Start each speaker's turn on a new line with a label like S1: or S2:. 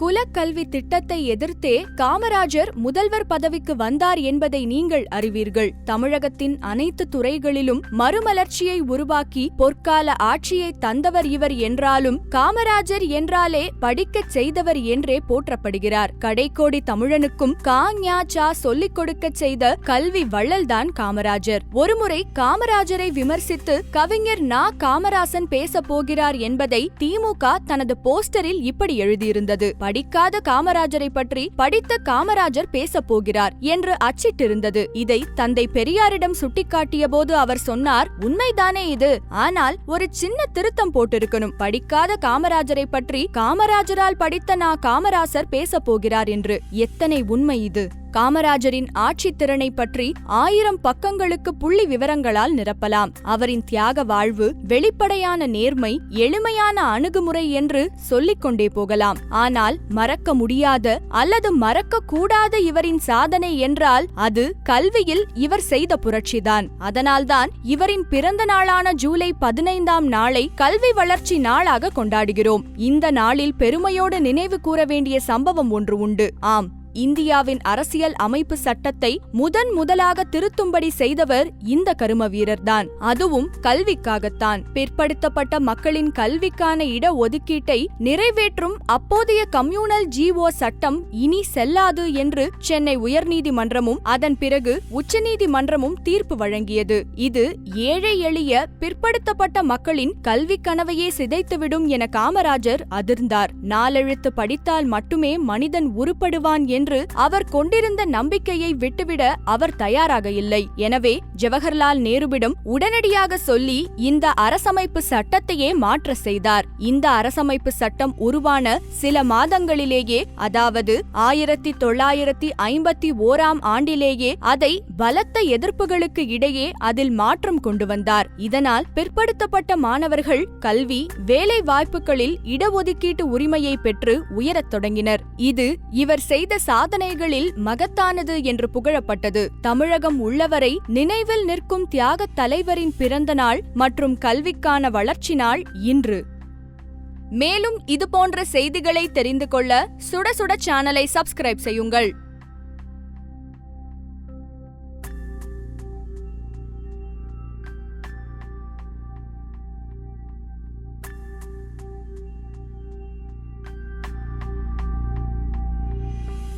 S1: குலக்கல்வி திட்டத்தை எதிர்த்தே காமராஜர் முதல்வர் பதவிக்கு வந்தார் என்பதை நீங்கள் அறிவீர்கள். தமிழகத்தின் அனைத்து துறைகளிலும் மறுமலர்ச்சியை உருவாக்கி பொற்கால ஆட்சியை தந்தவர் இவர் என்றாலும் காமராஜர் என்றாலே படிக்கச் செய்தவர் என்றே போற்றப்படுகிறார். கடைக்கோடி தமிழனுக்கும் காங்யா சா சொல்லிக் கொடுக்கச் செய்த கல்வி வள்ளல்தான் காமராஜர். ஒருமுறை காமராஜரை விமர்சித்து கவிஞர் நா காமராசன் பேச போகிறார் என்பதை திமுக தனது போஸ்டரில் இப்படி எழுதியிருந்தது. படிக்காத காமராஜரை பற்றி படித்த காமராஜர் பேசப் போகிறார் என்று அச்சிட்டிருந்தது. இதை தந்தை பெரியாரிடம் சுட்டிக்காட்டிய போது அவர் சொன்னார் உண்மைதானே இது. ஆனால் ஒரு சின்ன திருத்தம் போட்டிருக்கணும். படிக்காத காமராஜரை பற்றி காமராஜரால் படித்த நா காமராசர் பேசப் போகிறார் என்று. எத்தனை உண்மை இது? காமராஜரின் ஆட்சித் திறனை பற்றி ஆயிரம் பக்கங்களுக்கு புள்ளி விவரங்களால் நிரப்பலாம். அவரின் தியாக வாழ்வு வெளிப்படையான நேர்மை எளிமையான அணுகுமுறை என்று சொல்லிக் கொண்டே போகலாம். ஆனால் மறக்க முடியாத அல்லது மறக்க கூடாத இவரின் சாதனை என்றால் அது கல்வியில் இவர் செய்த புரட்சிதான். அதனால்தான் இவரின் பிறந்த நாளான ஜூலை பதினைந்தாம் நாளை கல்வி வளர்ச்சி நாளாக கொண்டாடுகிறோம். இந்த நாளில் பெருமையோடு நினைவு கூற வேண்டிய சம்பவம் ஒன்று உண்டு. ஆம் இந்தியாவின் அரசியல் அமைப்பு சட்டத்தை முதன் முதலாக திருத்தும்படி செய்தவர் இந்த கரும வீரர்தான் அதுவும் கல்விக்காகத்தான். பிற்படுத்தப்பட்ட மக்களின் கல்விக்கான இட ஒதுக்கீட்டை நிறைவேற்றும் அப்போதைய கம்யூனல் ஜிஓ சட்டம் இனி செல்லாது என்று சென்னை உயர்நீதிமன்றமும் அதன் பிறகு உச்சநீதிமன்றமும் தீர்ப்பு வழங்கியது. இது ஏழை எளிய பிற்படுத்தப்பட்ட மக்களின் கல்வி கனவையே சிதைத்துவிடும் என காமராஜர் அதிர்ந்தார். நாலெழுத்து படித்தால் மட்டுமே மனிதன் உருப்படுவான் என்று அவர் கொண்டிருந்த நம்பிக்கையை விட்டுவிட அவர் தயாராக இல்லை. எனவே ஜவஹர்லால் நேருவிடம் உடனடியாக சொல்லி இந்த அரசமைப்பு சட்டத்தையே மாற்ற செய்தார். இந்த அரசமைப்பு சட்டம் உருவான சில மாதங்களிலேயே அதாவது ஆயிரத்தி தொள்ளாயிரத்தி ஐம்பத்தி ஓராம் ஆண்டிலேயே அதை பலத்த எதிர்ப்புகளுக்கு இடையே அதில் மாற்றம் கொண்டு வந்தார். இதனால் பிற்படுத்தப்பட்ட மாணவர்கள் கல்வி வேலை வாய்ப்புகளில் இடஒதுக்கீட்டு உரிமையை பெற்று உயரத் தொடங்கினர். இது இவர் செய்த சாதனைகளில் மகத்தானது என்று புகழப்பட்டது. தமிழகம் உள்ளவரை நினைவில் நிற்கும் தியாகத் தலைவரின் பிறந்த நாள் மற்றும் கல்விக்கான வளர்ச்சி நாள் இன்று. மேலும் இதுபோன்ற செய்திகளை தெரிந்து கொள்ள சுட சுட சேனலை சப்ஸ்கிரைப் செய்யுங்கள்.